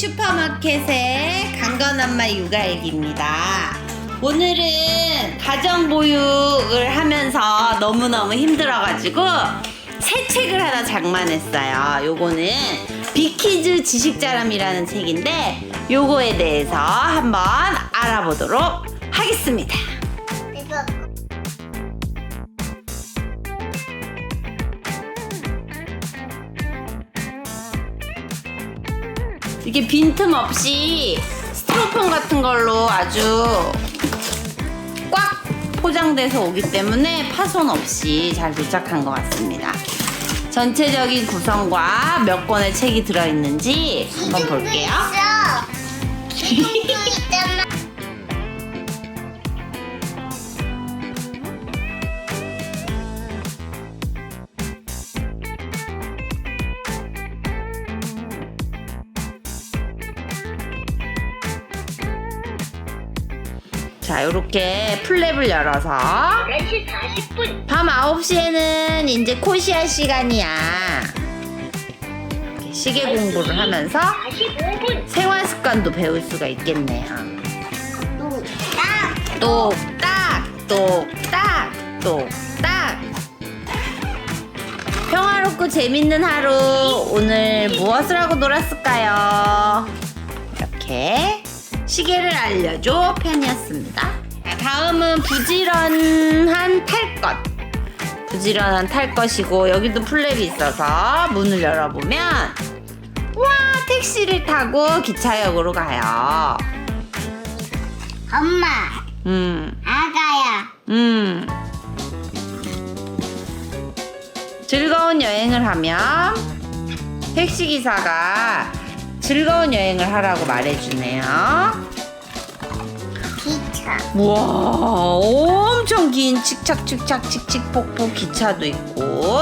슈퍼마켓의 강건엄마 육아일기입니다. 오늘은 가정보육을 하면서 너무너무 힘들어가지고 새 책을 하나 장만했어요. 요거는 비키즈 지식자람이라는 책인데 요거에 대해서 한번 알아보도록 하겠습니다. 이게 빈틈없이 스티로폼 같은 걸로 아주 꽉 포장돼서 오기 때문에 파손 없이 잘 도착한 것 같습니다. 전체적인 구성과 몇 권의 책이 들어있는지 한번 볼게요. 자, 이렇게 플랩을 열어서 4시 40분. 밤 9시에는 이제 코시할 시간이야. 이렇게 시계 공부를 하면서 45분. 생활 습관도 배울 수가 있겠네요. 딱. 똑딱 똑딱 똑딱 평화롭고 재밌는 하루 오늘 무엇을 하고 놀았을까요? 이렇게 시계를 알려줘 편이었습니다. 자, 다음은 부지런한 탈 것. 부지런한 탈 것이고 여기도 플랩이 있어서 문을 열어보면 와 택시를 타고 기차역으로 가요. 엄마. 음. 아가야. 음. 즐거운 여행을 하면 택시 기사가 즐거운 여행을 하라고 말해주네요. 기차. 우와, 엄청 긴 칙착칙착 칙칙폭폭 기차도 있고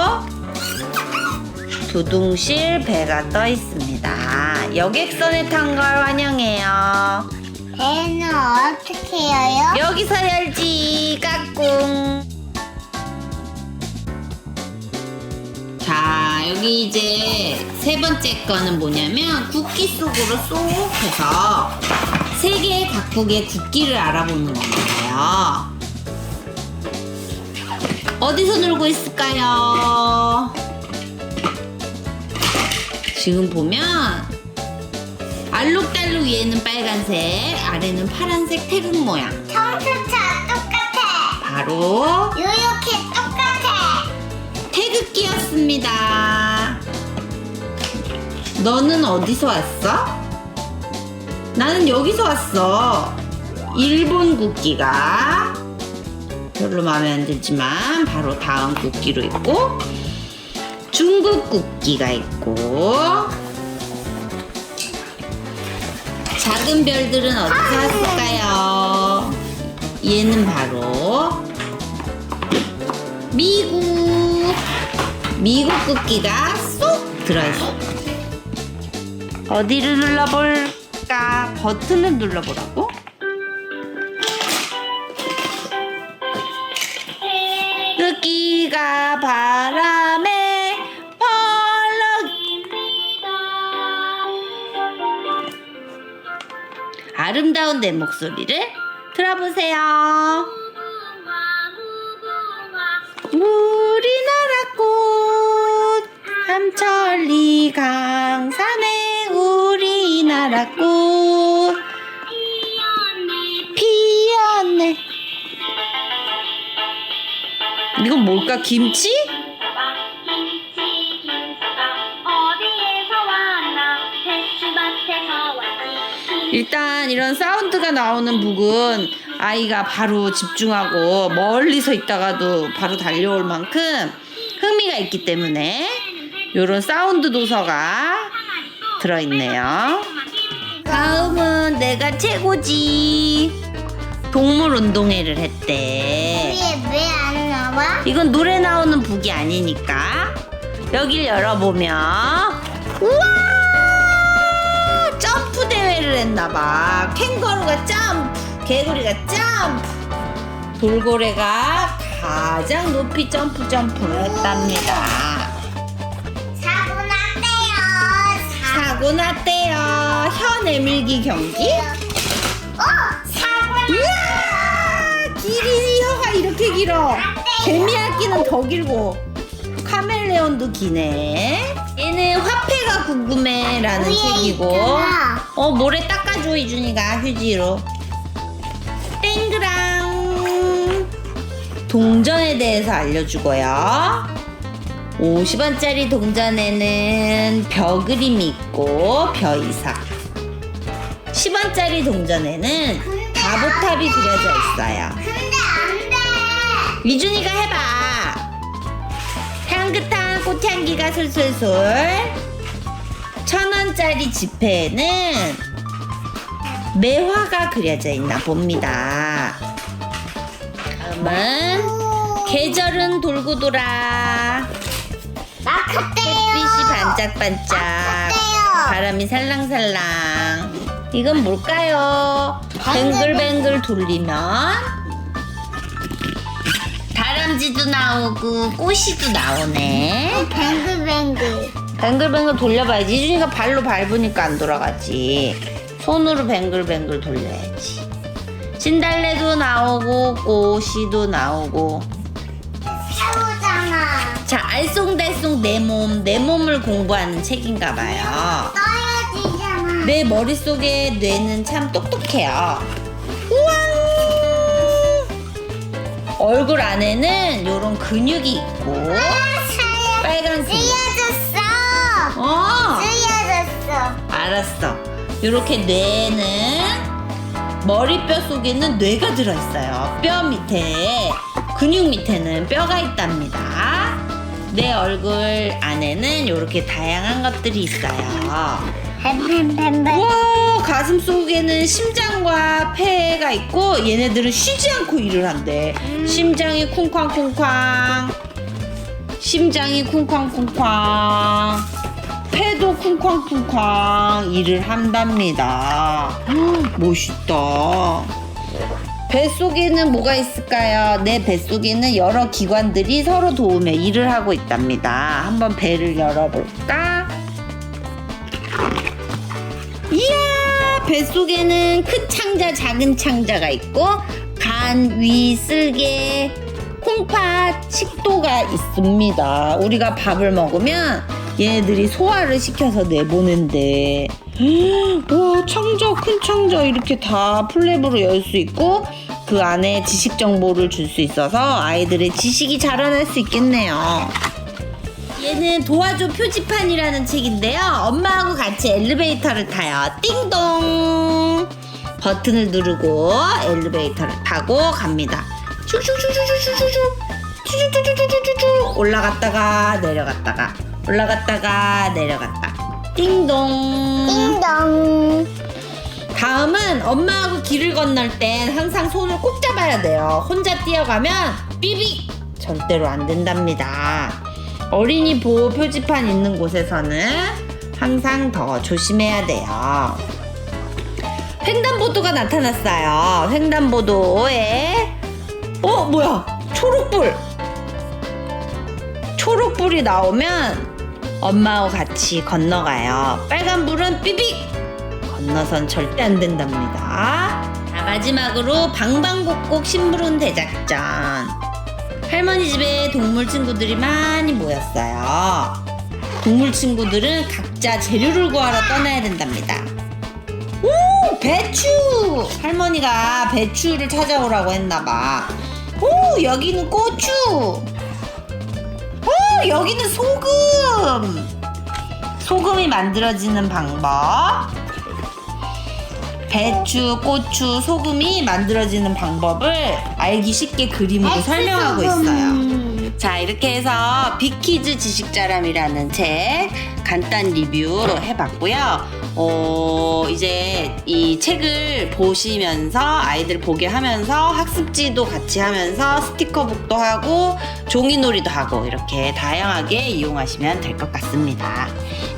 두둥실 배가 떠 있습니다. 여객선에 탄 걸 환영해요. 배는 어떻게 해요? 여기서 열지 까꿍 자 여기 이제 세 번째 거는 뭐냐면 국기 속으로 쏙 해서 세 개의 각국의 국기를 알아보는 건가요 어디서 놀고 있을까요 지금 보면 알록달록 위에는 빨간색 아래는 파란색 태극 모양 청소차 똑같아. 바로 똑같아. 태극기였습니다. 너는 어디서 왔어? 나는 여기서 왔어. 일본 국기가 별로 마음에 안 들지만 바로 다음 국기로 있고 중국 국기가 있고 작은 별들은 어디서 왔을까요? 얘는 바로 미국 미국 국기가 쏙 들어있어. 어디를 눌러볼까? 버튼을 눌러보라고. 국기가 바람에 펄럭 아름다운 내 목소리를 들어보세요. 꽃 삼천리 강산에 우리나라 꽃 피었네 이건 뭘까 김치? 일단 이런 사운드가 나오는 북은 아이가 바로 집중하고 멀리서 있다가도 바로 달려올 만큼 흥미가 있기 때문에 이런 사운드 도서가 들어있네요. 다음은 내가 최고지. 동물 운동회를 했대. 위에 왜안 나와? 이건 노래 나오는 북이 아니니까 여길 열어보면 우와 점프 대회를 했나봐 캥거루가 점프 개구리가 점프 돌고래가 가장 높이 점프 점프를 했답니다 사고 났대요. 사고 사고 났대요. 혀 내밀기 경기. 어, 사과. 우와! 길이 혀가 이렇게 길어. 개미야끼는 더 길고. 카멜레온도 기네. 얘는 화폐가 궁금해라는 책이고. 어, 모래 닦아줘, 이준이가 휴지로. 땡그랑. 동전에 대해서 알려주고요. 50원짜리 동전에는 벼 그림이 있고, 벼 이삭. 10원짜리 동전에는 다보탑이 그려져 있어요. 근데 안 돼. 유준이가 해봐. 향긋한 꽃향기가 솔솔솔. 천 원짜리 지폐에는 매화가 그려져 있나 봅니다. 다음은 계절은 돌고 돌아. 막혔대요. 햇빛이 반짝반짝. 막혔대요. 바람이 살랑살랑. 이건 뭘까요? 뱅글뱅글 돌리면 다람쥐도 나오고 꼬시도 나오네. 뱅글뱅글. 뱅글뱅글 돌려봐야지. 이준이가 발로 밟으니까 안 돌아가지. 손으로 뱅글뱅글 돌려야지. 진달래도 나오고 꼬시도 나오고. 자, 알쏭달쏭 내 몸, 내 몸을 공부하는 책인가 봐요. 떠야지잖아. 내 머릿속에 뇌는 참 똑똑해요. 우와! 얼굴 안에는 요런 근육이 있고 아. 빨간 근육. 쓰여졌어. 어, 쓰여졌어. 알았어. 요렇게 뇌는 머리뼈 속에는 뇌가 들어있어요. 뼈 밑에 근육 밑에는 뼈가 있답니다. 내 얼굴 안에는 요렇게 다양한 것들이 있어요. 우와 가슴 속에는 심장과 폐가 있고 얘네들은 쉬지 않고 일을 한대. 심장이 쿵쾅쿵쾅 심장이 쿵쾅쿵쾅 폐도 쿵쾅쿵쾅 일을 한답니다. 헉, 멋있다 뱃속에는 뭐가 있을까요? 내 뱃속에는 여러 기관들이 서로 도우며 일을 하고 있답니다 한번 배를 열어볼까? 이야 뱃속에는 큰 창자 작은 창자가 있고 간, 위, 쓸개, 콩팥, 식도가 있습니다 우리가 밥을 먹으면 얘네들이 소화를 시켜서 내보낸대 와 창자 큰 창자 이렇게 다 플랩으로 열 수 있고 그 안에 지식 정보를 줄 수 있어서 아이들의 지식이 자라날 수 있겠네요 얘는 도와줘 표지판이라는 책인데요. 엄마하고 같이 엘리베이터를 타요. 띵동! 버튼을 누르고 엘리베이터를 타고 갑니다. 올라갔다가 내려갔다가 올라갔다가 내려갔다. 띵동. 띵동. 다음은 엄마하고 길을 건널 땐 항상 손을 꼭 잡아야 돼요. 혼자 뛰어가면 삐빅! 절대로 안 된답니다. 어린이 보호 표지판 있는 곳에서는 항상 더 조심해야 돼요. 횡단보도가 나타났어요. 횡단보도에 어 뭐야 초록불 초록불이 나오면 엄마하고 같이 건너가요. 빨간불은 삐빅 건너선 절대 안 된답니다. 자, 마지막으로 방방곡곡 심부름 대작전. 할머니 집에 동물 친구들이 많이 모였어요. 동물 친구들은 각자 재료를 구하러 떠나야 된답니다. 오, 배추! 할머니가 배추를 찾아오라고 했나봐. 오, 여기는 고추! 오, 여기는 소금! 소금이 만들어지는 방법. 배추, 고추, 소금이 만들어지는 방법을 알기 쉽게 그림으로 설명하고 있어요. 자, 이렇게 해서 빅키즈 지식자람이라는 책 간단 리뷰 해봤고요. 어, 이제 이 책을 보시면서 아이들 보게 하면서 학습지도 같이 하면서 스티커북도 하고 종이놀이도 하고 이렇게 다양하게 이용하시면 될 것 같습니다.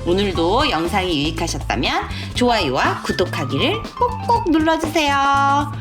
오늘도 영상이 유익하셨다면 좋아요와 구독하기를 꼭꼭 눌러주세요.